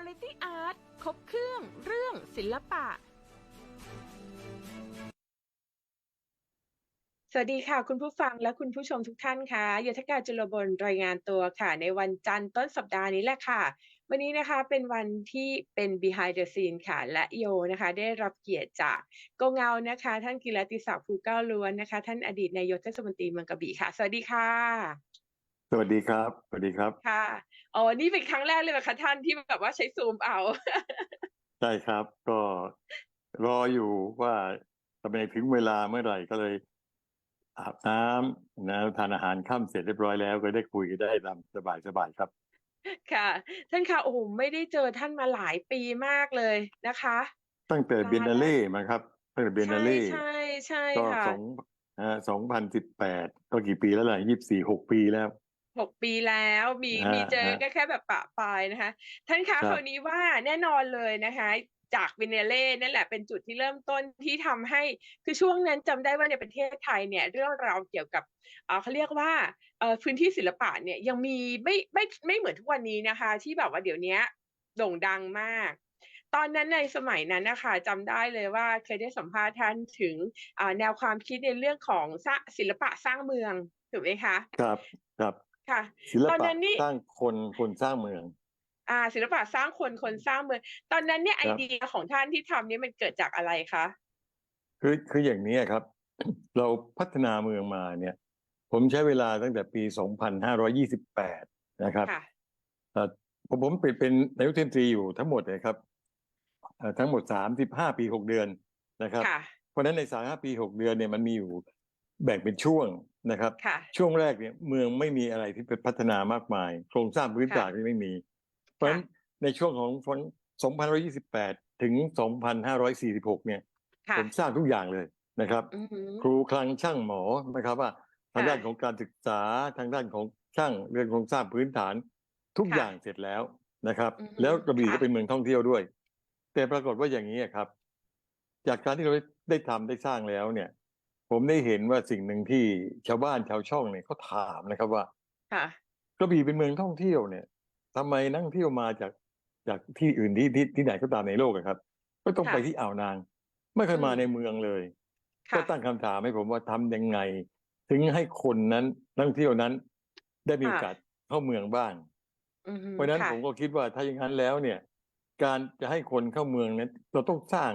Quality Art ครบเครื่องเรื่องศิลปะ สวัสดีค่ะ คุณผู้ฟังและคุณผู้ชมทุกท่านค่ะยศการจุลบลรายงานตัวค่ะ ในวันจันทร์ต้นสัปดาห์นี้แหละค่ะ วันนี้นะคะเป็นวันที่เป็น behind the scene ค่ะ และโยนะคะ ได้รับเกียรติจากโกเงานะคะ ท่านกิรติศักดิ์ภูเก้าล้วนนะคะ ท่านอดีตนายกเทศมนตรีเมืองกระบี่ค่ะ สวัสดีค่ะ สวัสดีครับ สวัสดีครับ ค่ะ อ๋อ นี่เป็นครั้งแรกเลยเหรอคะท่านที่แบบว่าใช้ซูมเอา ใช่ครับ ก็รออยู่ว่าทำไมถึงเวลาเมื่อไหร่ก็เลยอาบน้ำนะทานอาหารค่ำเสร็จเรียบร้อยแล้ว ก็ได้คุยกันได้ตามสบายสบายๆครับ ค่ะ ท่านคะโอ้โหไม่ได้เจอท่านมาหลายปีมากเลยนะคะ ตั้งแต่นานเบนนาเล่มาครับ ตั้งแต่เบนนาใช่เล่ใช่ใช่ก็ค่ะสองสองพันสิบแปดก็กี่ปีแล้วล่ะยี่สิบสี่หกปีแล้ว หกปีแล้วมีฮะมีเจอฮะ ก็แค่แบบปะปายนะคะ ท่านครัคะบคราวนี้ว่าแน่นอนเลยนะคะ จากวินเนเล่นั่นแหละเป็นจุดที่เริ่มต้นที่ทำให้คือช่วงนั้นจำได้ว่าในประเทศไทยเนี่ยเรื่องราวเกี่ยวกับเอ่อเขาเรียกว่าเอ่อพื้นที่ศิลปะเนี่ยยังมีไม่ไม่ไม่เหมือนทุกวันนี้นะคะ ที่แบบว่าเดี๋ยวนี้โด่งดังมาก ตอนนั้นในสมัยนั้นนะคะจำได้เลยว่าเคยได้สัมภาษณ์ท่านถึงอ่าแนวความคิดในเรื่องของสร้างศิลปะสร้างเมืองถูกไหมคะ ครับ ครับ ค่ะศิลตอนปะนั้นนี่ สร้างคนคนสร้างเมือง อ่า ศิลปะสร้างคนคนสร้างเมืองตอนนั้นเนี่ยคไอรับ เดียของท่านที่ทำเนี่ยมันเกิดจากอะไรคะคือคืออย่างนี้ครับ เราพัฒนาเมืองมาเนี่ย ผมใช้เวลาตั้งแต่ปี 2528 นะครับค่ะ เอ่อผมผมเป็นเป็นนายกเทศมนตรีอยู่ทั้งหมดเลยครับเอ่อทั้งหมด 35 ปี 6 เดือนนะครับ ค่ะ เพราะฉะนั้นใน 35 ปี 6 เดือนเนี่ยมันมีอยู่แบ่งเป็นช่วง นะครับค่ะช่วงแรกเนี่ยเมืองไม่มีอะไรที่เป็นพัฒนามากมาย โครงสร้างพื้นค่ะฐานที่ไม่มี เพราะฉะนั้นในช่วงของ2528 ถึง 2546 เนี่ยค่ะผมสร้างทุกอย่างเลยนะครับอือหือครูคลังช่างหมอนะครับว่าทางค่ะด้านของการศึกษาทางด้านของช่างเรื่องโครงสร้างพื้นฐานทุกค่ะอย่างเสร็จแล้วนะครับอือฮึแล้วกระบี่ค่ะก็เป็นเมืองท่องเที่ยวด้วย แต่ปรากฏว่าอย่างนี้ครับ จากการที่เราได้ทำได้สร้างแล้วเนี่ย ผมได้เห็นว่าสิ่งหนึ่งที่ชาวบ้านชาวช่องเนี่ยเขาถามนะครับว่าค่ะกระบี่เป็นเมืองท่องเที่ยวเนี่ยทำไมนักท่องเที่ยวมาจากจากที่อื่นที่ที่ที่ไหนก็ตามในโลกอะครับ ก็ต้องค่ะไปที่อ่าวนาง ไม่เคยมาอืมในเมืองเลยค่ะก็ตั้งคำถามให้ผมว่าทำยังไง ถึงให้คนนั้นนักท่องเที่ยวนั้น ได้มีโอกาสเข้าเมืองบ้างอือหือเพราะฉะนั้นค่ะผมก็คิดว่าถ้าอย่างนั้นแล้วเนี่ย การจะให้คนเข้าเมืองนั้นเราต้องสร้าง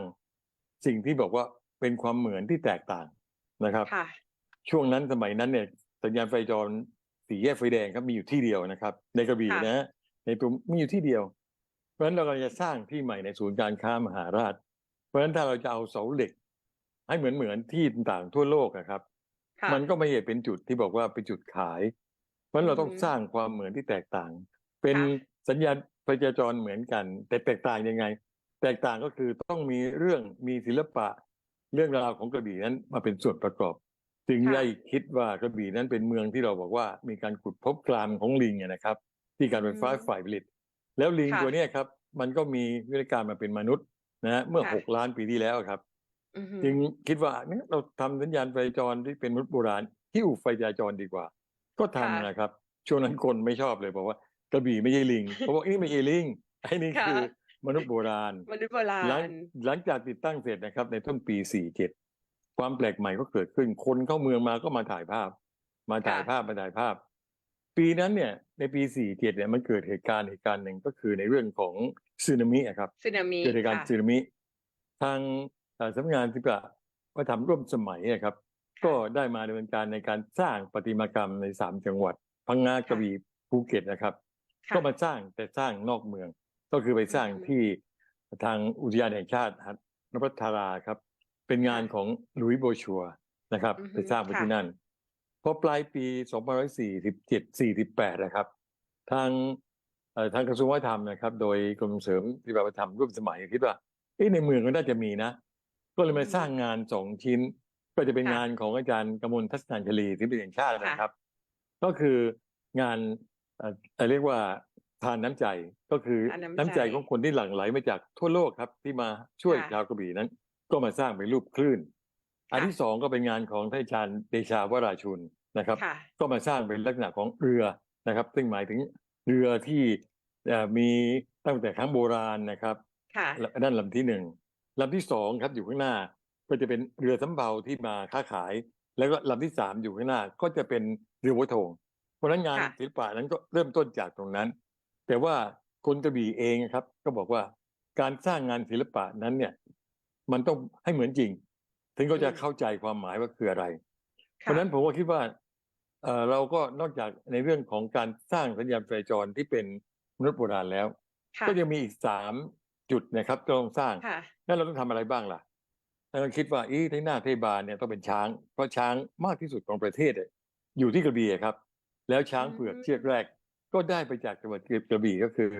สิ่งที่บอกว่าเป็นความเหมือนที่แตกต่าง นะครับค่ะช่วงนั้นสมัยนั้นเนี่ยสัญญาณไฟจรสีแยกไฟแดงครับมีอยู่ที่เดียวนะครับ ในกระบี่ค่ะนะฮะในตัวมีอยู่ที่เดียว เพราะฉะนั้นเรากำลังจะสร้างที่ใหม่ในศูนย์การค้ามหาราช เพราะฉะนั้นถ้าเราจะเอาเสาเหล็ก ให้เหมือนเหมือนที่ต่างๆทั่วโลกนะครับค่ะมันก็ไม่ใช่เป็นจุดที่บอกว่าเป็นจุดขาย เพราะฉะนั้นเราต้องอืมสร้างความเหมือนที่แตกต่าง เป็นค่ะสัญญาณไฟจราจรเหมือนกัน แต่แตกต่างยังไง แตกต่างก็คือต้องมีเรื่องมีศิลปะ เรื่องราวของกระบี่นั้นมาเป็นส่วนประกอบ จึงค่ะ ได้คิดว่ากระบี่นั้นเป็นเมืองที่เราบอกว่า มีการขุดพบกรามของลิงอะนะครับ ที่การไฟฟ้าฝ่ายผลิต แล้วลิงค่ะตัวเนี้ยครับ มันก็มีวิธีการมาเป็นมนุษย์นะฮะเมื่อค่ะ หกล้านปีที่แล้วครับ อือหือ จึงคิดว่าเนี่ยเราทำสัญญาณไฟจรที่เป็นมนุษย์โบราณหิ้วไฟจราจรดีกว่า ก็ทำนะครับช่วงนั้นคนไม่ชอบเลยบอกว่ากระบี่ไม่ใช่ลิงเพราะว่านี่ไม่ใช่ลิงไอ้นี่ค่ะ คือ มนุษย์โบราณมนุษย์โบราหลังณหลังจากติดตั้งเสร็จนะครับ ในต้นปี 47 ความแปลกใหม่ก็เกิดขึ้น คนเข้าเมืองมาก็มาถ่ายภาพ มาถ่ายค่ะภาพมาถ่ายภาพ ปีนั้นเนี่ย ในปี 47 เนี่ยมันเกิดเหตุการณ์เหตุการณ์หนึ่งก็คือในเรื่องของสึนามิอะครับสึนามิเกิดเหตุการณ์ค่ะสึนามิทางเอ่อสำนักงานศิลปะวัฒนธรรมร่วมสมัยอะครับ ก็ได้มาดำเนินการในการสร้างประติมากรรมในสามจังหวัด พังงากระบี่ภูเก็ตนะครับค่ะก็มาสร้างแต่สร้างนอกเมือง ก็คือไปสร้างอืมที่ทางอุทยานแห่งชาติหัดนพธาราครับ เป็นงานค่ะของหลุยส์โบชัวร์นะครับอือฮึไปสร้างไปค่ะที่นั่นพอปลายปี2547 48นะครับ ทางเอ่อทางกระทรวงวัฒนธรรมนะครับ โดยกรมส่งเสริมปฏิบัติวัฒนธรรมร่วมสมัยคิดว่าเอ๊ะในเมืองก็น่าจะมีนะ ก็เลยมาสร้างงานสองชิ้น ก็จะเป็นค่ะงานของอาจารย์กมลทัศนัญชลีที่เป็นแห่งชาติค่ะนะครับ ก็คืองานเอ่อเอ่อเรียกว่า ทานน้ำใจก็คือทานน้ำใจน้ำใจของคนที่หลั่งไหลมาจากทั่วโลกครับ ที่มาช่วยค่ะชาวกระบี่นั้น ก็มาสร้างเป็นรูปคลื่น อันค่ะที่สองก็เป็นงานของท่านอาจารย์เดชาวราชุนนะครับค่ะก็มาสร้างเป็นลักษณะของเรือนะครับ ซึ่งหมายถึงเรือที่เอ่อมีตั้งแต่ครั้งโบราณนะครับค่ะนั่นลำที่หนึ่งลำที่สองครับอยู่ข้างหน้าก็จะเป็นเรือสำเภาที่มาค้าขาย แล้วก็ลำที่สามอยู่ข้างหน้าก็จะเป็นเรือวัวโถงเพราะฉะนั้นงานค่ะศิลปะนั้นก็เริ่มต้นจากตรงนั้น แต่ว่าคนกระบี่เองครับ ก็บอกว่าการสร้างงานศิลปะนั้นเนี่ย มันต้องให้เหมือนจริง ถึงเขาจะเข้าใจความหมายว่าคืออะไร เพค่ะราะฉะนั้นผมก็คิดว่าเอ่อเราก็นอกจากในเรื่องของการสร้างสัญญาณไฟจรที่เป็นมนุษย์โบราณแล้วค่ะก็ยังมีอีกสามจุดนะครับที่ต้องสร้างค่ะแล้วเราต้องทำอะไรบ้างล่ะแล้วก็คิดว่าอีที่หน้าเทศบาลเนี่ยต้องเป็นช้าง เพราะช้างมากที่สุดของประเทศเนี่ยอยู่ที่กระบี่ครับ แล้วช้างเผือกอืมเชือกแรก ก็ได้ไปจากจังหวัดกระบี่ก็คือ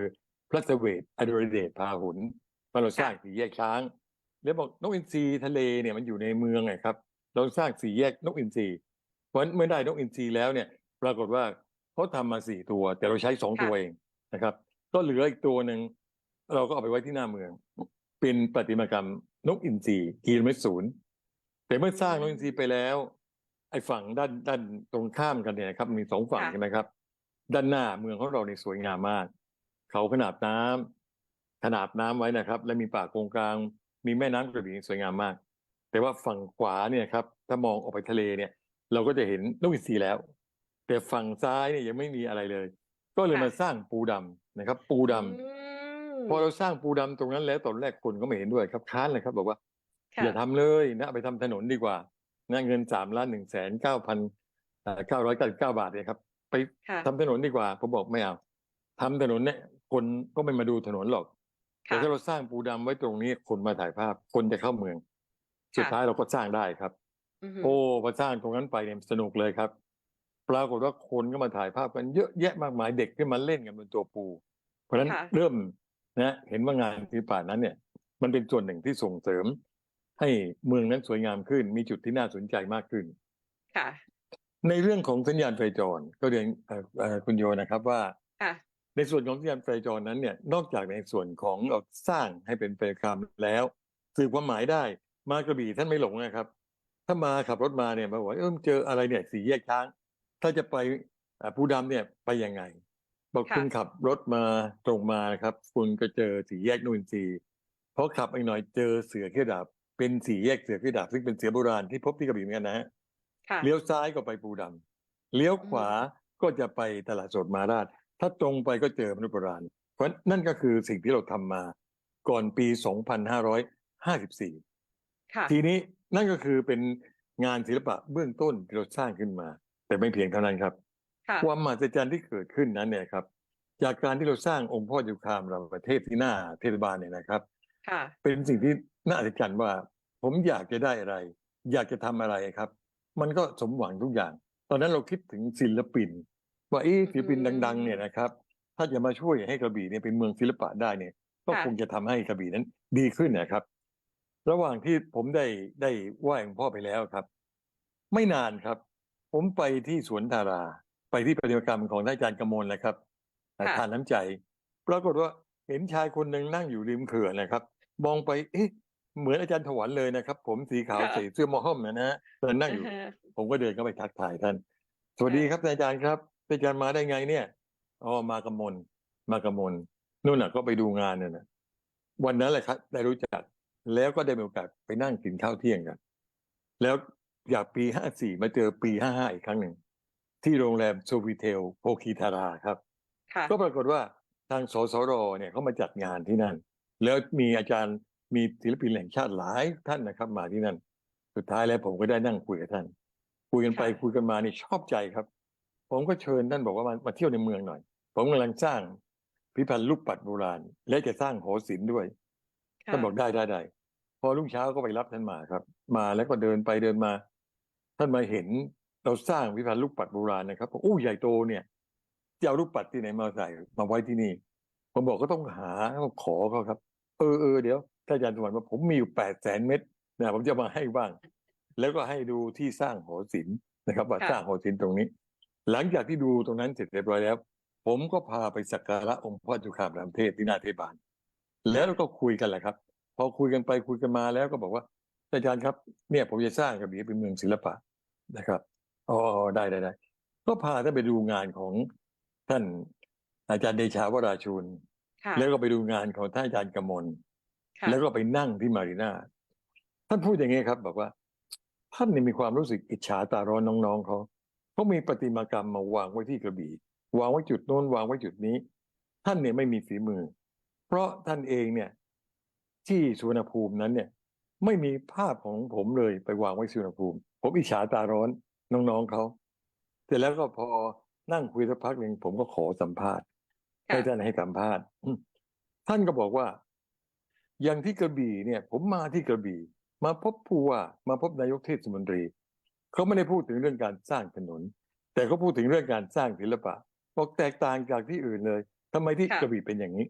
พระเสวตอดุลยเดชพาหุนมาเราสร้างสี่แยกช้าง แล้วบอกนกอินทรีทะเลเนี่ยมันอยู่ในเมืองไงครับ เราสร้างสี่แยกนกอินทรีเพราะฉะนั้นเมื่อได้นกอินทรีแล้วเนี่ย ปรากฏว่าเขาทำมาสี่ตัว แต่เราใช้สองตัวเองนะครับ ก็เหลืออีกตัวหนึ่งเราก็เอาไปไว้ที่หน้าเมือง เป็นประติมากรรมนกอินทรีกิโลเมตรศูนย์แต่เมื่อสร้างนกอินทรีไปแล้วไอ้ฝั่งด้านด้านตรงข้ามกันเนี่ยนะครับ มีสองฝั่งค่ะใช่ไหมครับ ด้านหน้าเมืองของเราในยสวยงามมาก เขาขนาบน้ำขนาบน้ำไว้นะครับ และมีป่าโกงกลาง มีแม่น้ำกระบี่สวยงามมาก แต่ว่าฝั่งขวาเนี่ยครับ ถ้ามองออกไปทะเลเนี่ย เราก็จะเห็นนกอินทรีแล้ว แต่ฝั่งซ้ายเนี่ยยังไม่มีอะไรเลย ก็เลยค่ะมาสร้างปูดำนะครับ ปูดำอืมพอเราสร้างปูดำตรงนั้นแล้วตอนแรกคนก็ไม่เห็นด้วยครับค้านเลยครับบอกว่าค่ะอย่าทำเลยนะเอาไปทำถนนดีกว่านะเงินสามล้านหนึ่งแสนเก้าพันเก้าร้อยเก้าสิบเก้าบาทเนี่ยครับ ไปค่ะทำถนนดีกว่าผมบอกไม่เอาทำถนนเนี่ย คนก็ไม่มาดูถนนหรอก แต่ค่ะถ้าเราสร้างปูดำไว้ตรงนี้คนมาถ่ายภาพ คนจะเข้าเมือง สุดท้ายเราก็สร้างได้ครับอือฮึโอ้พอสร้างตรงนั้นไปเนี่ยสนุกเลยครับ ปรากฏว่าคนก็มาถ่ายภาพกันเยอะแยะมากมายเด็กขึ้นมาเล่นกันบนตัวปู เพราะฉะนั้นค่ะเริ่มนะเห็นว่างานศิลปะนั้นเนี่ย มันเป็นส่วนหนึ่งที่ส่งเสริม ให้เมืองนั้นสวยงามขึ้น มีจุดที่น่าสนใจมากขึ้น ค่ะ ในเรื่องของสัญญาณไฟจรก็เรียนเอ่อเอ่อคุณโยนะครับว่าค่ะในส่วนของสัญญาณไฟจรนั้นเนี่ยนอกจากในส่วนของเราสร้างให้เป็นไฟกรรมแล้วสื่อความหมายได้มากระบี่ท่านไม่หลงนะครับ ถ้ามาขับรถมาเนี่ยมาบอกว่าเออเจออะไรเนี่ยสี่แยกช้าง ถ้าจะไปอ่าภูดำเนี่ยไปยังไง บอกค่ะคุณขับรถมาตรงมานะครับ คุณก็เจอสี่แยกนุ่นทรีย์พอขับอีกหน่อยเจอเสือเขี้ยวดาบเป็นสี่แยกเสือเขี้ยวดาบซึ่งเป็นเสือโบราณที่พบที่กระบี่เหมือนกันนะฮะ ค่ะ เลี้ยวซ้ายก็ไปปูดำเลี้ยวขวาก็จะไปตลาดสดมาราช ถ้าตรงไปก็เจอมนุษย์โบราณ เพราะนั่นก็คือสิ่งที่เราทำมาก่อนปี 2554ค่ะทีนี้นั่นก็คือเป็นงานศิลปะเบื้องต้นที่เราสร้างขึ้นมา แต่ไม่เพียงเท่านั้นครับค่ะความมหัศจรรย์ที่เกิดขึ้นนั้นเนี่ยครับ จากการที่เราสร้างองค์พ่อยุคามเราประเทศที่หน้าเทศบาลเนี่ยนะครับค่ะเป็นสิ่งที่น่าอัศจรรย์ว่า ผมอยากจะได้อะไร อยากจะทำอะไรครับ มันก็สมหวังทุกอย่าง ตอนนั้นเราคิดถึงศิลปิน ว่าเอ๊ะศิลปินอืมดัง ๆ เนี่ยนะครับ ถ้าจะมาช่วยให้กระบี่เนี่ยเป็นเมืองศิลปะได้เนี่ย ก็ค่ะคงจะทำให้กระบี่นั้นดีขึ้นนะครับ ระหว่างที่ผมได้ได้ไหว้หลวงพ่อไปแล้วครับ ไม่นานครับ ผมไปที่สวนธารา ไปที่ปฏิมากรรมของท่านอาจารย์กมลนะครับค่ะทานน้ำใจ ปรากฏว่าเห็นชายคนหนึ่งนั่งอยู่ริมเขื่อนนะครับ มองไป เอ๊ะ เหมือนอาจารย์ถวันเลยนะครับ ผมสีขาวค่ะใส่เสื้อหมอห้อมนะฮะตอนนั่งอยู่อ่าฮะผมก็เดินเข้าไปทักทายท่าน สวัสดีครับอาจารย์ครับอาจารย์มาได้ไงเนี่ยอ๋อมากำมลมากำมลนู่นน่ะก็ไปดูงานเนี่ยนะวันนั้นแหละครับได้รู้จัก แล้วก็ได้มีโอกาสไปนั่งกินข้าวเที่ยงกัน แล้วจากปีห้าสี่มาเจอปีห้าห้าอีกครั้งหนึ่ง ที่โรงแรมโซฟิเทลโพคีทาราครับค่ะก็ปรากฏว่าทางสสรเนี่ยเขามาจัดงานที่นั่น แล้วมีอาจารย์ มีศิลปินแห่งชาติหลายท่านนะครับ มาที่นั่น สุดท้ายแล้วผมก็ได้นั่งคุยกับท่าน คุยกันไปค่ะคุยกันมานี่ชอบใจครับ ผมก็เชิญท่านบอกว่ามามาเที่ยวในเมืองหน่อย ผมกำลังสร้างพิพิธภัณฑ์ลูกปัดโบราณ และจะสร้างหอศิลป์ด้วยค่ะท่านบอกได้ได้ได้พอรุ่งเช้าก็ไปรับท่านมาครับ มาแล้วก็เดินไปเดินมา ท่านมาเห็นเราสร้างพิพิธภัณฑ์ลูกปัดโบราณนะครับบอกอู้ใหญ่โตเนี่ยจะเอาลูกปัดที่ไหนมาใส่มาไว้ที่นี่ ผมบอกก็ต้องหาต้องขอเขาครับ เออเออเดี๋ยว ท่านอาจารย์สมวันว่าผมมีอยู่แปดแสนเม็ดนะผมจะมาให้บ้าง แล้วก็ให้ดูที่สร้างหอศิลป์นะครับ ว่าค่ะสร้างหอศิลป์ตรงนี้ หลังจากที่ดูตรงนั้นเสร็จเรียบร้อยแล้ว ผมก็พาไปสักการะองค์พ่อจุฬาภรามเทพที่หน้าเทศบาลแล้วก็คุยกันแหละครับ พอคุยกันไปคุยกันมาแล้วก็บอกว่าอาจารย์ครับ เนี่ยผมจะสร้างกระบี่ให้เป็นเมืองศิลปะนะครับอ๋อได้ได้ได้ก็พาท่านไปดูงานของท่านออาจารย์เดชาวราชุนค่ะแล้วก็ไปดูงานของท่านอาจารย์กมลค่ะ แล้วก็ไปนั่งที่มารีนาท่านพูดอย่างนี้ครับ บอกว่า ท่านเนี่ยมีความรู้สึกอิจฉาตาร้อนน้องๆเขาเขามีประติมากรรมมาวางไว้ที่กระบี่วางไว้จุดโน้นวางไว้จุดนี้ ท่านเนี่ยไม่มีฝีมือ เพราะท่านเองเนี่ย ที่สุวรรณภูมินั้นเนี่ย ไม่มีภาพของผมเลยไปวางไว้สุวรรณภูมิ ผมอิจฉาตาร้อนน้องๆเขาเสร็จแล้วก็พอนั่งคุยสักพักหนึ่งผมก็ขอสัมภาษณ์ค่ะให้ท่านให้สัมภาษณ์อืมท่านก็บอกว่า อย่างที่กระบี่เนี่ย ผมมาที่กระบี่ มาพบผู้ว่ามาพบนายกเทศมนตรีเขาไม่ได้พูดถึงเรื่องการสร้างถนน แต่เขาพูดถึงเรื่องการสร้างศิลปะบอกแตกต่างจากที่อื่นเลยทำไมที่ค่ะกระบี่เป็นอย่างนี้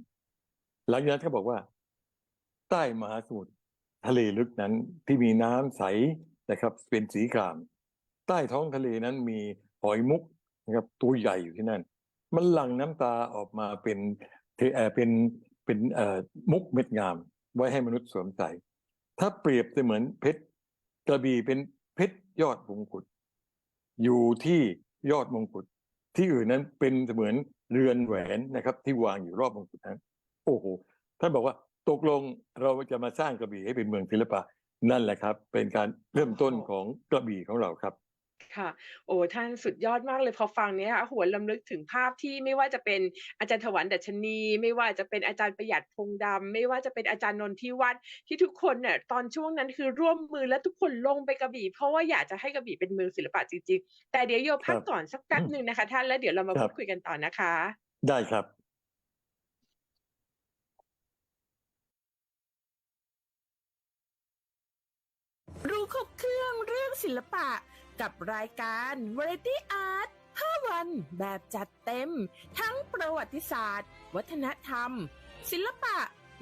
หลังจากนั้นเขาบอกว่า ใต้มหาสมุทรทะเลลึกนั้นที่มีน้ำใสนะครับ เป็นสีคราม ใต้ท้องทะเลนั้นมีหอยมุกนะครับ ตัวใหญ่อยู่ที่นั่น มันหลั่งน้ำตาออกมาเป็นเทเอ่อเป็นเป็นเอ่อมุกเม็ดงาม ไว้ให้มนุษย์สวมใส่ถ้าเปรียบเสมือนเพชรกระบี่เป็นเพชรยอดมงกุฎอยู่ที่ยอดมงกุฎที่อื่นนั้นเป็นเสมือนเรือนแหวนนะครับ ที่วางอยู่รอบมงกุฎนั้น โอ้โหท่านบอกว่าตกลงเราจะมาสร้างกระบี่ให้เป็นเมืองศิลปะนั่นแหละครับ เป็นการเริ่มต้นของกระบี่ของเราครับ ค่ะ โอ้ท่านสุดยอดมากเลยพอฟังเนี้ยหวนลำลึกถึงภาพที่ไม่ว่าจะเป็นอาจารย์ถวันดัชนี ไม่ว่าจะเป็นอาจารย์ประหยัดพงษ์ดำไม่ว่าจะเป็นอาจารย์นนทิวัฒน์ที่ทุกคนเนี่ยตอนช่วงนั้นคือร่วมมือและทุกคนลงไปกระบี่ เพราะว่าอยากจะให้กระบี่เป็นเมืองศิลปะจริงๆ แต่เดี๋ยวโยพักครับก่อนสักแป๊บหนึ่งนะคะ ท่านแล้วเดี๋ยวเรามาครัพูบดคุยกันต่อนะคะ ได้ครับรู้ครบเครื่องเรื่องศิลปะ กับรายการ Variety Art 5 วันแบบจัดเต็ม ทั้งประวัติศาสตร์ วัฒนธรรม ศิลปะ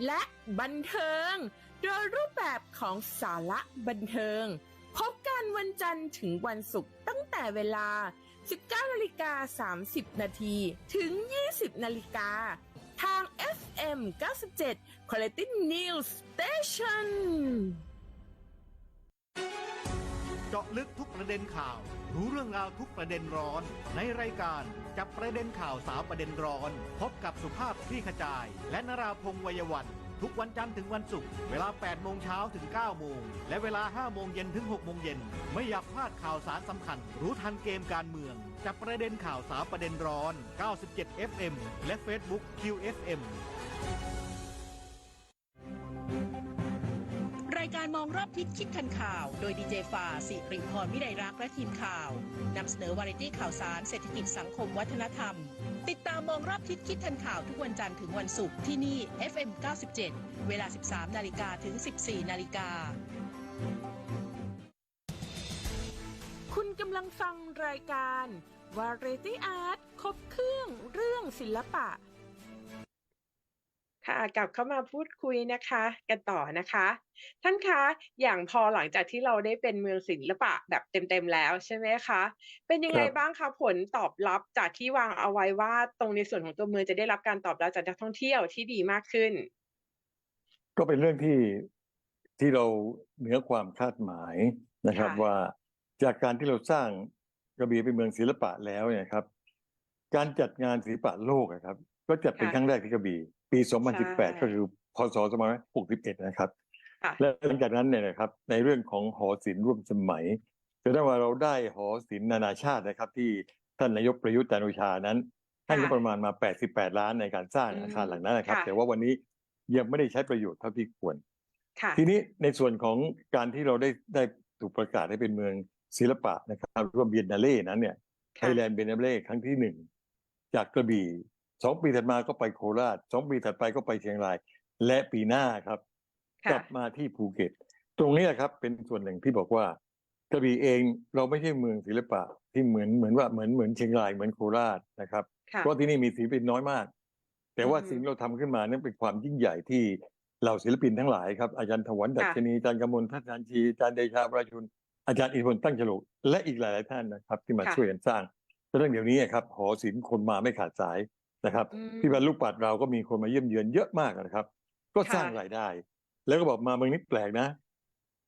และบันเทิง โดยรูปแบบของสาระบันเทิง พบกันวันจันทร์ถึงวันศุกร์ตั้งแต่เวลา 19นาฬิกา30 นาทีถึง 20 นาฬิกาทาง FM 97 Quality News Station เจาะลึกทุกประเด็นข่าว รู้เรื่องราวทุกประเด็นร้อน ในรายการจับประเด็นข่าวสาวประเด็นร้อน พบกับสุภาพคลี่ขจาย และนราพงษ์วัยวัน ทุกวันจันทร์ถึงวันศุกร์เวลา 8 โมงเช้าถึง 9 โมง และเวลา 5 โมงเย็นถึง 6 โมงเย็น ไม่อยากพลาดข่าวสารสำคัญ รู้ทันเกมการเมือง จับประเด็นข่าวสาวประเด็นร้อน 97 FM และ Facebook QFM รายการมองรอบทิศคิดทันข่าว โดยดีเจฟ้าสิริพรวิไลรักและทีมข่าวนำเสนอวาไรตี้ข่าวสาร เศรษฐกิจสังคมวัฒนธรรม ติดตามมองรอบทิศคิดทันข่าวทุกวันจันทร์ถึงวันศุกร์ที่นี่ FM 97 เวลา 13 นาฬิกาถึง 14 นาฬิกา คุณกำลังฟังรายการ Variety Art ครบเครื่องเรื่องศิลปะ ค่ะกลับเข้ามาพูดคุยนะคะ กันต่อนะคะ ท่านคะอย่างพอหลังจากที่เราได้เป็นเมืองศิลปะแบบเต็มๆแล้วใช่ไหมคะเป็นยังไงครับบ้างคะผลตอบรับจากที่วางเอาไว้ว่าตรงในส่วนของตัวเมืองจะได้รับการตอบรับจากนักท่องเที่ยวที่ดีมากขึ้น ก็เป็นเรื่องที่ที่เราเหนือความคาดหมายนะครับค่ะว่าจากการที่เราสร้างกระบี่เป็นเมืองศิลปะแล้วเนี่ยครับ การจัดงานศิลปะโลกอะครับ ก็จัดเป็นค่ะครั้งแรกที่กระบี่ ปีใช่2018 ก็คือพศ2561 นะครับค่ะและหลังจากนั้นเนี่ยนะครับในเรื่องของหอศิลป์ร่วมสมัยแสดงว่าเราได้หอศิลป์นานาชาตินะครับ ที่ท่านนายกประยุทธ์จันทร์โอชานั้นให้งบประมาณมา 88 ล้านในการสร้างอืมอาคารหลังนั้นนะครับค่ะแต่ว่าวันนี้ยังไม่ได้ใช้ประโยชน์เท่าที่ควรค่ะทีนี้ในส่วนของการที่เราได้ได้ถูกประกาศให้เป็นเมืองศิลปะนะครับ ร่วมเบียนนาเล่นั้นเนี่ยไทค่ะยแลนด์เบียนนาเล่ครั้งที่หนึ่งจากกระบี่ สองปีถัดมาก็ไปโคราชสองปีถัดไปก็ไปเชียงราย และปีหน้าครับกค่ะลับมาที่ภูเก็ต ตรงนี้แหละครับเป็นส่วนหนึ่งที่บอกว่ากระบี่เองเราไม่ใช่เมืองศิลปะที่เหมือนเหมือนว่าเหมือนเหมือนเชียงรายเหมือนโคราชนะครับค่ะเพราะที่นี่มีศิลปินน้อยมาก แต่ว่าอืมสิ่งเราทำขึ้นมานั้นเป็นความยิ่งใหญ่ที่เหล่าศิลปินทั้งหลายครับอาจารย์ถวันดัชนีอาจารย์กมลทัศนชีอาจารย์เดชาประชุนอาจารย์อินพลตั้งฉลกและอีกหลาย ๆ ท่านนะครับ ที่มาค่ะช่วยกันสร้างเพราะฉะนั้นเดี๋ยวนี้ครับหอศิลป์คนมาไม่ขาดสาย นะครับอืมที่บรรลุปัดเราก็มีคนมาเยี่ยมเยือนเยอะมากนะครับ ก็สร้างค่ะรายได้ แล้วก็บอกมาเมืองนี้แปลกนะ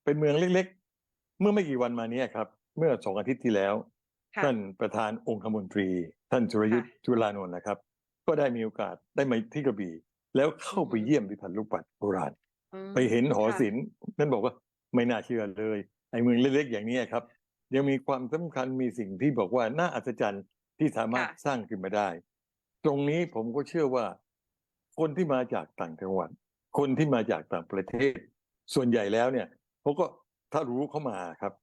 เป็นเมืองเล็กๆ เมื่อไม่กี่วันมาเนี้ครับ เมื่อสองอาทิตย์ที่แล้วค่ะท่านประธานองคมนตรี ท่านสุรยุทธ์จุลานนท์นะครับ ก็ได้มีโอกาสได้มาที่กระบี่ แล้วเข้าไปอือฮึเยี่ยมพิพิธภัณฑ์ลูกปัดโบราณอืมไปเห็นหอค่ะศิลป์นั่นบอกว่าไม่น่าเชื่อเลยไอ้เมืองเล็กๆอย่างนี้ครับ ยังมีความสำคัญมีสิ่งที่บอกว่าน่าอัศจรรย์ที่สามารถค่ะสร้างขึ้นมาได้ ตรงนี้ผมก็เชื่อว่า คนที่มาจากต่างจังหวัด คนที่มาจากต่างประเทศ ส่วนใหญ่แล้วเนี่ยเขาก็ถ้ารู้เข้ามาครับ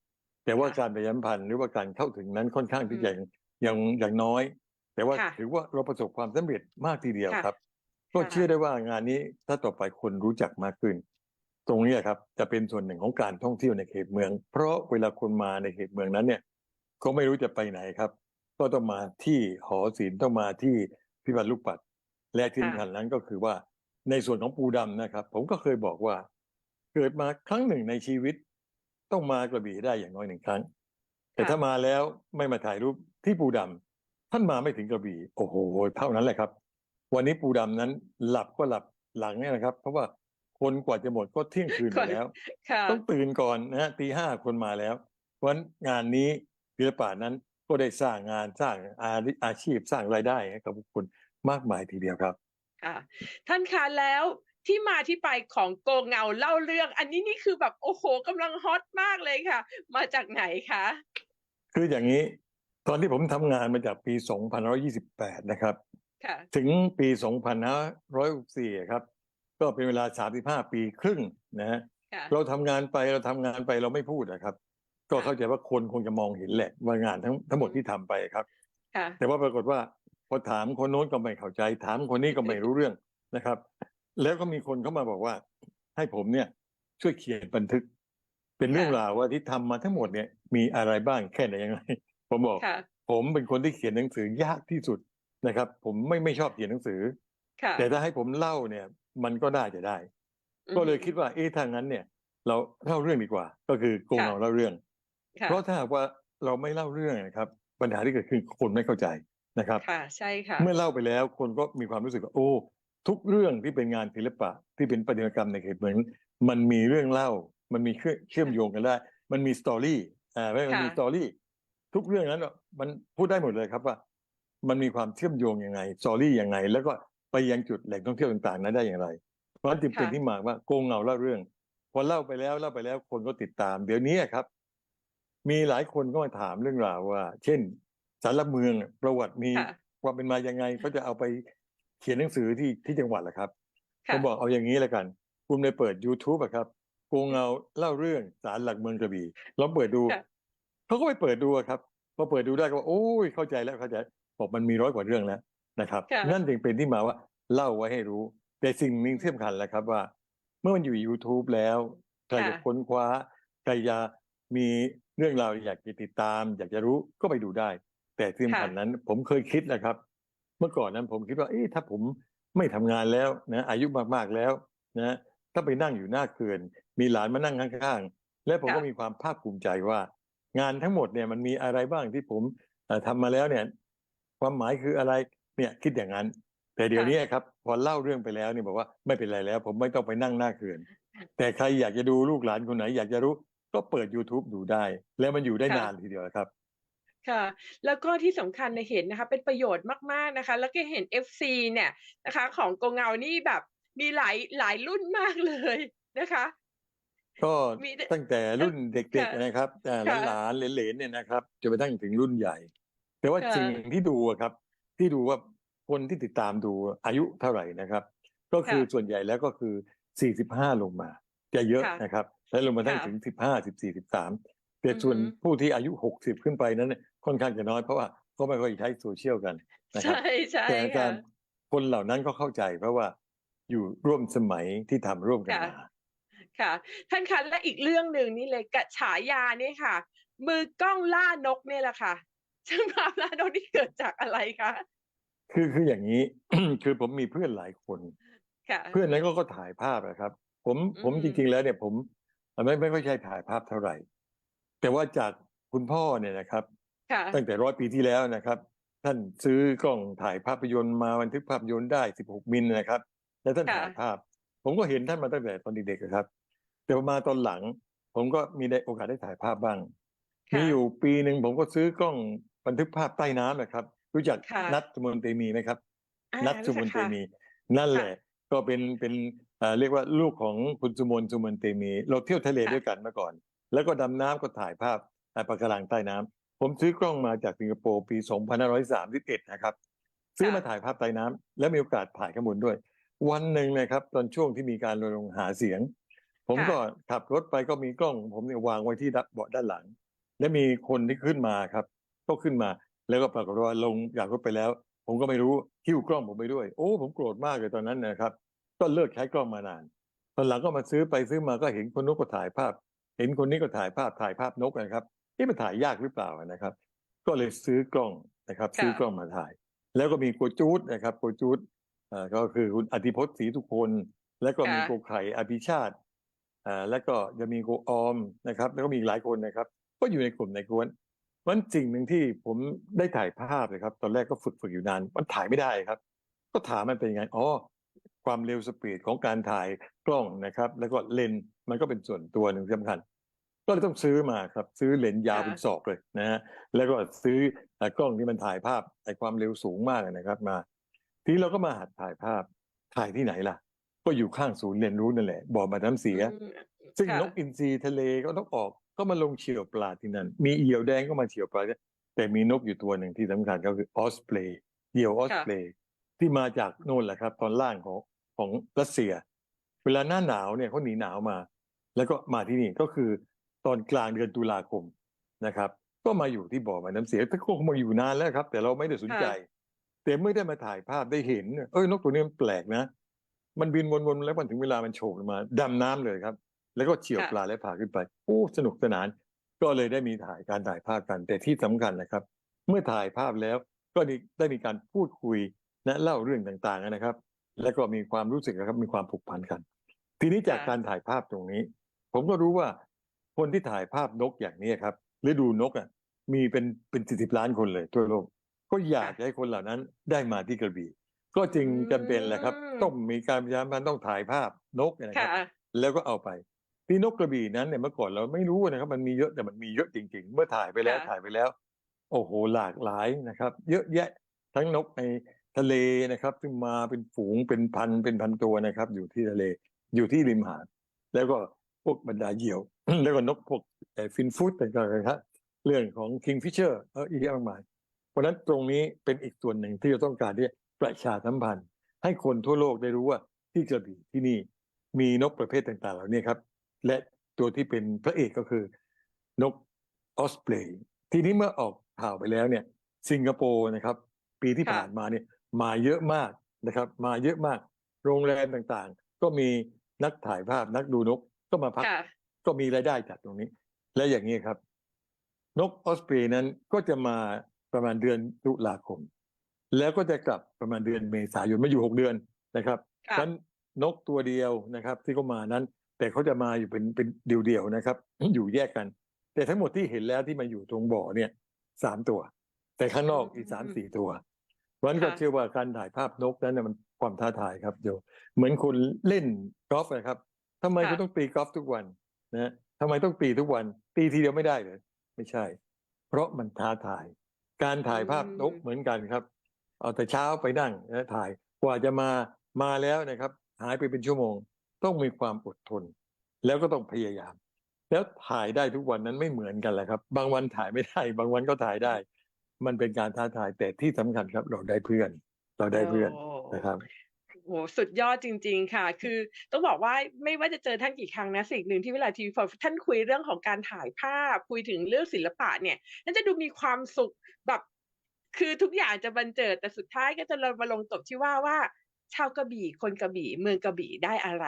แต่ว่าค่ะการประชาสัมพันธ์หรือว่าการเข้าถึงนั้นค่อนข้างที่อืมจะยังยังยังน้อย แต่ว่าค่ะถือว่าเราประสบความสำเร็จมากทีเดียวค่ะครับ ก็ค่ะเชื่อได้ว่างานนี้ถ้าต่อไปคนรู้จักมากขึ้น ตรงนี้ครับจะเป็นส่วนหนึ่งของการท่องเที่ยวในเขตเมือง เพราะเวลาคนมาในเขตเมืองนั้นเนี่ยเขาไม่รู้จะไปไหนครับ ก็ต้องมาที่หอศิลป์ต้องมาที่ พิพิธภัณฑ์ลูกปัด และที่สำคัญนั้นก็คือว่าในส่วนของปูดำนะครับ ผมก็เคยบอกว่า เกิดมาครั้งหนึ่งในชีวิต ต้องมากระบี่ให้ได้อย่างน้อยหนึ่งครั้ง แต่ค่ะถ้ามาแล้วไม่มาถ่ายรูปที่ปูดำท่านมาไม่ถึงกระบี่โอ้โหเท่านั้นแหละครับ วันนี้ปูดำนั้นหลับก็หลับหลังเนี่ยนะครับ เพราะว่าคนกว่าจะหมดก็เที่ยงคืนไปแล้วค่ะต้องตื่นก่อนนะฮะตีห้าคนมาแล้ว เพราะฉะนั้นงานนี้ศิลปะนั้นก็ได้สร้างงานสร้างอาอาชีพสร้างรายได้ให้กับบุคคล มากมายทีเดียวครับค่ะท่านคะแล้วที่มาที่ไปของโกเงาเล่าเรื่อง อันนี้นี่คือแบบโอ้โหกำลังฮอตมากเลยค่ะ มาจากไหนคะคืออย่างนี้ ตอนที่ผมทำงานมาจากปี 2528 นะครับค่ะถึงปี 2564 ครับ ก็เป็นเวลา 35 ปีครึ่งนะฮะค่ะเราทำงานไปเราทำงานไปเราไม่พูดนะครับ ก็ค่ะเข้าใจว่าคนคงจะมองเห็นแหละว่างานทั้งทั้งหมดที่ทำไปครับค่ะแต่ว่าปรากฏว่า พอถามคนโน้นก็ไม่เข้าใจ ถามคนนี้ก็ไม่รู้เรื่องนะครับ แล้วก็มีคนเข้ามาบอกว่า ให้ผมเนี่ย ช่วยเขียนบันทึก เป็นเรื่องค่ะราวว่าที่ทำมาทั้งหมดเนี่ย มีอะไรบ้างแค่ไหนยังไงผมบอกค่ะผมเป็นคนที่เขียนหนังสือยากที่สุดนะครับ ผมไม่ไม่ชอบเขียนหนังสือค่ะแต่ถ้าให้ผมเล่าเนี่ย มันก็น่าจะได้ ก็เลยคิดว่าเอ๊ะถ้างั้นเนี่ย เราเล่าเรื่องดีกว่า ก็คือโกงค่ะเราเล่าเรื่องค่ะเพราะถ้าหากว่าเราไม่เล่าเรื่องนะครับ ปัญหาที่เกิดขึ้นคนไม่เข้าใจ นะครับค่ะใช่ค่ะเมื่อเล่าไปแล้วคนก็มีความรู้สึกว่าโอ้ ทุกเรื่องที่เป็นงานศิลปะที่เป็นประติมากรรมในเขตเมืองมันมีเรื่องเล่า มันมีเชื่อเชื่อมโยงกันได้ มันมีสตอรี่อ่าไม่มันมีค่ะสตอรี่ทุกเรื่องนั้นอะมันพูดได้หมดเลยครับว่า มันมีความเชื่อมโยงยังไงสตอรี่ยังไง แล้วก็ไปยังจุดแหล่งท่องเที่ยวต่างๆนั้นได้อย่างไร เพราะฉะนั้นจึงเป็นที่มาว่าโกงเงาเล่าเรื่องพอเล่าไปแล้วเล่าไปแล้วคนก็ติดตาม เดี๋ยวนี้ครับ มีหลายคนก็มาถามเรื่องราวว่า เช่น สารหลักเมืองประวัติมีค่ะ ความเป็นมายังไงเขาจะเอาไปเขียนหนังสือที่ที่จังหวัดแหละครับผค่ะมบอกเอาอย่างนี้แล้วกัน คุณไปเปิด YouTube อะครับโกงเงาเล่าเรื่องสารหลักเมืองกระบี่ลองเปิดดูค่ะ เขาก็ไปเปิดดูอะครับพอเปิดดูได้ก็ว่าโอ้ยเข้าใจแล้วเข้าใจบอกมันมีร้อยกว่าเรื่องแล้วนะครับ ค่ะ นั่นจึงเป็นที่มาว่าเล่าไว้ให้รู้ แต่สิ่งหนึ่งที่สำคัญแหละครับว่า เมื่อมันอยู่ YouTube แล้วใครจะค้นคว้าใครจะมีเรื่องราวอยากจะติดตาม อยากจะรู้ก็ไปดูได้ แต่ที่สำคัญนั้น ผมเคยคิดนะครับ เมื่อก่อนนั้นผมคิดว่าเอ๊ะถ้าผมไม่ทำงานแล้วนะอายุมากๆแล้วนะถ้าไปนั่งอยู่หน้าเขื่อน มีหลานมานั่งข้างๆ และผมก็ค่ะมีความภาคภูมิใจว่า งานทั้งหมดเนี่ยมันมีอะไรบ้างที่ผมเอ่อทำมาแล้วเนี่ย ความหมายคืออะไรเนี่ยคิดอย่างนั้น แต่เดี๋ยวนี้ครับ พอเล่าเรื่องไปแล้วเนี่ยบอกว่าไม่เป็นไรแล้ว ผมไม่ต้องไปนั่งหน้าเขื่อน แต่ใครอยากจะดูลูกหลานคนไหน อยากจะรู้ก็เปิด YouTube ดูได้ แล้วมันอยู่ได้ค่ะนานทีเดียวครับ ค่ะแล้วก็ที่สำคัญในยเห็นนะคะเป็นประโยชน์มากๆนะคะ แล้วก็เห็น FC เนี่ยนะคะของโกเงานี่แบบมีหลายหลายรุ่นมากเลยนะคะก็มีตั้งแต่รุ่นเด็กค่ะๆนะครับอ่าค่ะหลานๆเหลนๆเนี่ยนะครับจนไปตั้งถึงรุ่นใหญ่ แต่ว่าค่ะสิ่งที่ดูอะครับ ที่ดูว่าคนที่ติดตามดูอายุเท่าไหร่นะครับ ก็คือค่ะส่วนใหญ่แล้วก็คือ 45 ลงมา จะเยอะค่ะนะครับ แล้วลงมาตั้งค่ะถึง 15 14 13แต่ส่วนอือฮึผู้ที่อายุ 60 ขึ้นไปนั้นเนี่ย ค่อนข้างจะน้อยเพราะว่าก็ไม่ค่อยใช้โซเชียลกันนะครับใช่ใช่แต่อาค่ะจารย์คนเหล่านั้นก็เข้าใจ เพราะว่าอยู่ร่วมสมัยที่ทำร่วมกันค่ะมาค่ะ ท่านคะและอีกเรื่องหนึ่งนี่เลยกับฉายานี่ค่ะ มือกล้องล่านกเนี่ยแหละค่ะช่างภาพล่านกนี่เกิดจากอะไรคะคือคืออย่างนี้คือผมมีเพื่อนหลายคนค่ะเพื่อนนั้นก็ก็ถ่ายภาพนะครับ ผมผมอืมจริง ๆ แล้วเนี่ยผมไม่ไม่ค่อยใช่ถ่ายภาพเท่าไหร่ แต่ว่าจากคุณพ่อเนี่ยนะครับ ค่ะ ตั้งแต่ร้อยปีที่แล้วนะครับ ท่านซื้อกล้องถ่ายภาพยนตร์มาบันทึกภาพยนตร์ได้ 16 มิลนะครับ แล้วท่านค่ะ ถ่ายภาพ ผมก็เห็นท่านมาตั้งแต่ตอนเด็กๆนะครับ แต่พอมาตอนหลัง ผมก็มีได้โอกาสได้ถ่ายภาพบ้างค่ะมีอยู่ปีหนึ่งผมก็ซื้อกล้องบันทึกภาพใต้น้ำนะครับ รู้จักค่ะ นัทมนตรีมีไหมครับ อ่านัทรู้สุจัมกนเตค่ะ มี นั่นแหละก็เป็นเป็นเอ่อเรียกว่าลูกของคุณสุมนสุมนเตมี เราเที่ยวทะเลค่ะ ด้วยกันเมื่อก่อน แล้วก็ดำน้ำก็ถ่ายภาพไอ้ปะการังใต้น้ำ ผมซื้อกล้องมาจากสิงคโปร์ปี 2531 นะครับ ซื้อมาถ่ายภาพใต้น้ำและมีโอกาสถ่ายข้างบนด้วย วันหนึ่งนะครับ ตอนช่วงที่มีการรณรงค์หาเสียง ผมก็ขับรถไปก็มีกล้องของ ผมเนี่ยวางไว้ที่เบาะด้านหลัง และมีคนที่ขึ้นมาครับ ก็ขึ้นมาแล้วก็ปรากฏว่าลงจากรถไปแล้ว ผมก็ไม่รู้หิ้วกล้องผมไปด้วย โอ้ ผมโกรธมากเลยตอนนั้นนะครับ ก็เลิกใช้กล้องมานานตอนหลังก็มาซื้อไปซื้อมาก็เห็นคนนู้นก็ถ่ายภาพ เห็นคนนี้ก็ถ่ายภาพถ่ายภาพนกนะครับ นี่มันถ่ายยากหรือเปล่านะครับ ก็เลยซื้อกล้องนะครับค่ะซื้อกล้องมาถ่าย แล้วก็มีโกจูดนะครับโกจูดเอ่อก็คือคุณอธิพจน์ศรีทุกคน แล้วก็มีค่ะโกไข่อภิชาติอ่าแล้วก็จะมีโกออมนะครับ แล้วก็มีอีกหลายคนนะครับ ก็อยู่ในกลุ่มในกวนเพราะฉะนั้นสิ่งหนึ่งที่ผมได้ถ่ายภาพเลยครับ ตอนแรกก็ฝึกฝึกอยู่นาน มันถ่ายไม่ได้ครับ ก็ถามมันเป็นยังไงอ๋อความเร็วสปีดของการถ่ายกล้องนะครับ แล้วก็เลนส์มันก็เป็นส่วนตัวหนึ่งสำคัญ ก็เลยต้องซื้อมาครับ ซื้อเลนส์ยาวค่ะเป็นศอกเลยนะฮะแล้วก็ซื้อเอ่อกล้องที่มันถ่ายภาพไอ้ความเร็วสูงมากนะครับ มา ทีนี้เราก็มาหัดถ่ายภาพถ่ายที่ไหนล่ะ ก็อยู่ข้างศูนย์เรียนรู้นั่นแหละบ่อมาน้ำเสียอืมซึ่งค่ะนกอินทรีทะเลก็ต้องออกก็มาลงเฉียวปลาที่นั่น มีเหยี่ยวแดงก็มาเฉียวปลาแต่มีนกอยู่ตัวหนึ่งที่สำคัญก็คือออสเปรย์เหยี่ยวออสเปรย์ที่มาจากโน่นแหละครับ ตอนล่างของของรัสเซีย เวลาหน้าหนาวเนี่ยเขาหนีหนาวมา แล้วก็มาที่นี่ก็คือ ตอนกลางเดือนตุลาคมนะครับ ก็มาอยู่ที่บ่อมาน้ำเสียแต่ก็คงมาอยู่นานแล้วครับ แต่เราไม่ได้สนใจ แต่เมื่อได้มาถ่ายภาพได้เห็น เอ้ยนกตัวนี้มันแปลกนะ มันบินวนๆแล้วมันถึงเวลามันโฉบลงมาดำน้ำเลยครับ แล้วก็เฉียวค่ะปลาและพาขึ้นไปโอ้สนุกสนาน ก็เลยได้มีถ่ายการถ่ายภาพกัน แต่ที่สำคัญนะครับ เมื่อถ่ายภาพแล้วก็ได้ได้มีการพูดคุยและเล่าเรื่องต่างๆนะครับ แล้วก็มีความรู้สึกนะครับมีความผูกพันกัน ทีนี้จากค่ะการถ่ายภาพตรงนี้ ผมก็รู้ว่า คนที่ถ่ายภาพนกอย่างนี้ครับหรือดูนกอะมีเป็นเป็นสิบล้านคนเลยทั่วโลก ก็อยากจะให้คนเหล่านั้นได้มาที่กระบี่ ก็จึงจำเป็นแหละครับอืมต้องมีการพยายามมันต้องถ่ายภาพนกเนยนะคค่ะรับ แล้วก็เอาไปที่นกกระบี่นั้นเนี่ยเมื่อก่อนเราไม่รู้นะครับ มันมีเยอะแต่มันมีเยอะจริง ๆ เมื่อถ่ายไปแล้วค่ะถ่ายไปแล้ว โอ้โหหลากหลายนะครับ เยอะแยะทั้งนกในทะเลนะครับ ซึ่งมาเป็นฝูงเป็นพันเป็นพันตัวนะครับ อยู่ที่ทะเลอยู่ที่ริมหาดแล้วก็ พวกบรรดาเหยี่ยว แล้วก็นกพวกฟินฟูดต่างๆนะครับเรื่องของ kingfisher เอออีกเยอะมากมาย เพราะฉะนั้นตรงนี้เป็นอีกส่วนหนึ่งที่เราต้องการที่จะประชาสัมพันธ์ ให้คนทั่วโลกได้รู้ว่าที่กระบี่ที่นี่มีนกประเภทต่างๆ เหล่านี้ครับ และตัวที่เป็นพระเอกก็คือนกออสเปรย์ทีนี้เมื่อออกข่าวไปแล้วเนี่ย สิงคโปร์นะครับ ปีที่ค่ะผ่านมาเนี่ยมาเยอะมากนะครับ มาเยอะมาก โรงแรมต่างๆ ก็มีนักถ่ายภาพนักดูนก ก็มาพักค่ะก็มีรายได้จากตรงนี้ และอย่างนี้ครับ นกออสเตรเลียนั้นก็จะมาประมาณเดือนตุลาคม แล้วก็จะกลับประมาณเดือนเมษายนมาอยู่หกเดือนนะครับค่ะฉะนั้นนกตัวเดียวนะครับ ที่เขามานั้น แต่เขาจะมาอยู่เป็นเป็นเดียวๆนะครับ อยู่แยกกัน แต่ทั้งหมดที่เห็นแล้วที่มาอยู่ตรงบ่อเนี่ยสามตัว แต่ข้างนอกอีกสามสี่ตัวเพราะฉะนั้นก็ค่ะเชื่อว่าการถ่ายภาพนกนั้นนะมันความท้าทายครับโยเหมือนคุณเล่นกอล์ฟนะครับ ทำไมคุณต้องตีกอล์ฟทุกวันนะทำไมต้องตีทุกวัน ตีทีเดียวไม่ได้เลยไม่ใช่ เพราะมันท้าทาย การถ่ายภาพนกเหมือนกันครับ เอาแต่เช้าไปนั่งนะถ่ายกว่าจะมามาแล้วนะครับ หายไปเป็นชั่วโมง ต้องมีความอดทน แล้วก็ต้องพยายาม แล้วถ่ายได้ทุกวันนั้นไม่เหมือนกันแหละครับ บางวันถ่ายไม่ได้ บางวันก็ถ่ายได้ มันเป็นการท้าทายแต่ที่สำคัญครับ เราได้เพื่อน เราได้เพื่อนโนะครับ โหสุดยอดจริง ๆ ค่ะ คือต้องบอกว่าไม่ว่าจะเจอท่านกี่ครั้งนะสิ่งหนึ่งที่เวลาทีวีท่านคุยเรื่องของการถ่ายภาพ คุยถึงเรื่องศิลปะเนี่ยนั่นจะดูมีความสุขแบบคือทุกอย่างจะบันเจิดแต่สุดท้ายก็จะมาลงจบที่ว่าว่า ชาวกระบี่คนกระบี่เมืองกระบี่ได้อะไร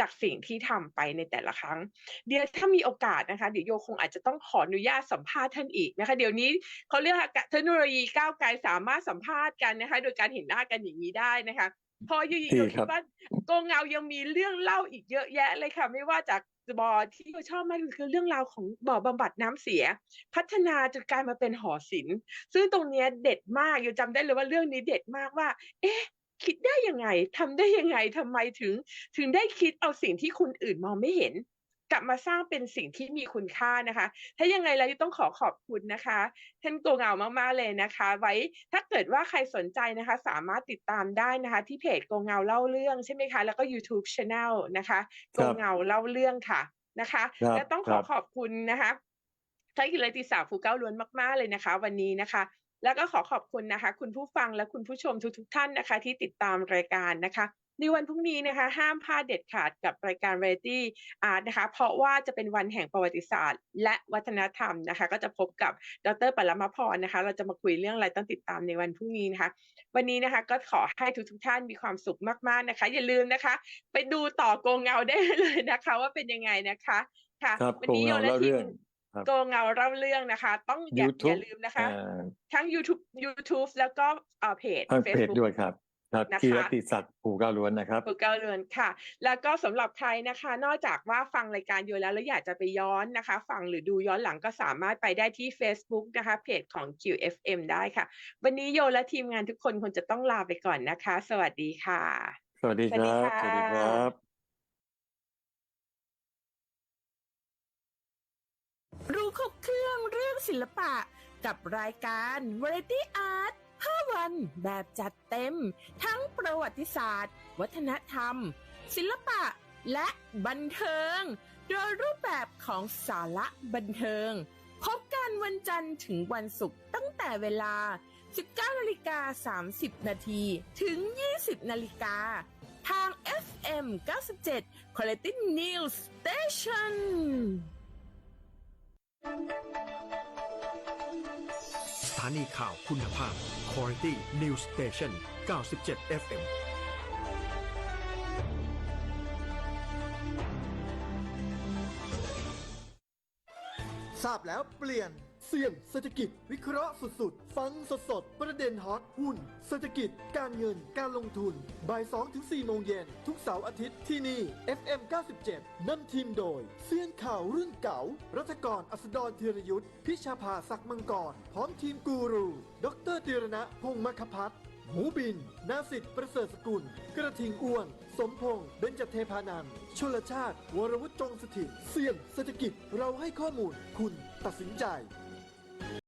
จากสิ่งที่ทำไปในแต่ละครั้ง เดี๋ยวถ้ามีโอกาสนะคะ เดี๋ยวโยคงอาจจะต้องขออนุญาตสัมภาษณ์ท่านอีกนะคะ เดี๋ยวนี้เขาเรียกเทคโนโลยีก้าวไกลสามารถสัมภาษณ์กันนะคะ โดยการเห็นหน้ากันอย่างนี้ได้นะคะ พออยู่ๆที่บ้านโกงเงายังมีเรื่องเล่าอีกเยอะแยะเลยค่ะ ไม่ว่าจากบ่อที่เราชอบมากคือเรื่องราวของบ่อบำบัดน้ำเสีย พัฒนาจนกลายมาเป็นหอศิลป์ซึ่งตรงนี้เด็ดมากอยู่จำได้เลยว่าเรื่องนี้เด็ดมากว่า เอ๊ะ คิดได้ยังไงทำได้ยังไงทำไมถึง ถึงได้คิดเอาสิ่งที่คนอื่นมองไม่เห็น กลับมาสร้างเป็นสิ่งที่มีคุณค่านะคะ ถ้ายังไงเราต้องขอขอบคุณนะคะท่านโกเงามากๆเลยนะคะ ไว้ถ้าเกิดว่าใครสนใจนะคะ สามารถติดตามได้นะคะ ที่เพจโกเงาเล่าเรื่องใช่ไหมคะ แล้วก็ YouTube Channel นะคะโกเงาเล่าเรื่องค่ะนะคะครับและต้องขครัอบขอบคุณนะคะท่านกิรติศักดิ์ภูเก้าล้วนมาก ๆเลยนะคะ วันนี้นะคะแล้วก็ขอขอบคุณนะคะ คุณผู้ฟังและคุณผู้ชมทุกๆท่านนะคะ ที่ติดตามรายการนะคะ ในวันพรุ่งนี้นะคะ ห้ามพลาดเด็ดขาดกับรายการ Variety Art นะคะ เพราะว่าจะเป็นวันแห่งประวัติศาสตร์ และวัฒนธรรมนะคะ ก็จะพบกับดรปรมาพรนะคะ เราจะมาคุยเรื่องอะไรต้องติดตามในวันพรุ่งนี้นะคะ วันนี้นะคะก็ขอให้ทุกๆท่านมีความสุขมากๆนะคะ อย่าลืมนะคะ ไปดูต่อโกงเงาได้เลยนะคะ ว่าเป็นยังไงนะคะค่ะครับวัโกนี้เงาโยและเล่าทีเรื่มองครับโกเงาเล่าเรื่องนะคะ ต้องอย่าอย่า YouTube ลืมนะคะอ่าทั้ง YouTube YouTube แล้วก็เอ่อเพจทางเพจ Facebook ด้วยครับ ครับนะคะ กีรติศักดิ์ภูเก้าล้วนนะครับปลูกเก้าเรือนค่ะ แล้วก็สำหรับใครนะคะ นอกจากว่าฟังรายการโยแล้วแล้วอยากจะไปย้อนนะคะ ฟังหรือดูย้อนหลังก็สามารถไปได้ที่ Facebook นะคะเพจของ QFM ได้ค่ะ วันนี้โยและทีมงานทุกคนคงจะต้องลาไปก่อนนะคะ สวัสดีค่ะ สวัสดีครับสวัสดีค่ะสวัสดีครับ รู้ครบเครื่องเรื่องศิลปะกับรายการ Variety Art 5 วันแบบจัดเต็ม ทั้งประวัติศาสตร์ วัฒนธรรม ศิลปะ และบันเทิง โดยรูปแบบของสาระบันเทิง พบกันวันจันทร์ถึงวันศุกร์ตั้งแต่เวลา 19นาฬิกา30 นาทีถึง 20 นาฬิกาทาง FM 97 Quality News Station านีข่าวคุณภาพ Quality News Station 97 FM ทราบแล้วเปลี่ยน เสี่ยงเศรษฐกิจ วิเคราะห์สุดๆ ฟังสดๆ ประเด็นฮอตหุ้น เศรษฐกิจการเงินการลงทุนบ่าย2ถึง4โมงเย็น ทุกเสาร์อาทิตย์ที่นี่ FM 97นำทีมโดยเสี่ยงข่าวรุ่นเก่า รัฐกรอัสดรธีรยุทธพิชาภาศักดิ์มังกร พร้อมทีมกูรู ดรตีรณะพงศ์มคพัฒน์หมูบิน นาสิทธิ์ประเสริฐสกุล กระทิงอ้วน สมพงษ์เบญจเทพานันชลชาติ วรวุฒิจงสถิตเสี่ยงเศรษฐกิจ เราให้ข้อมูล คุณตัดสินใจ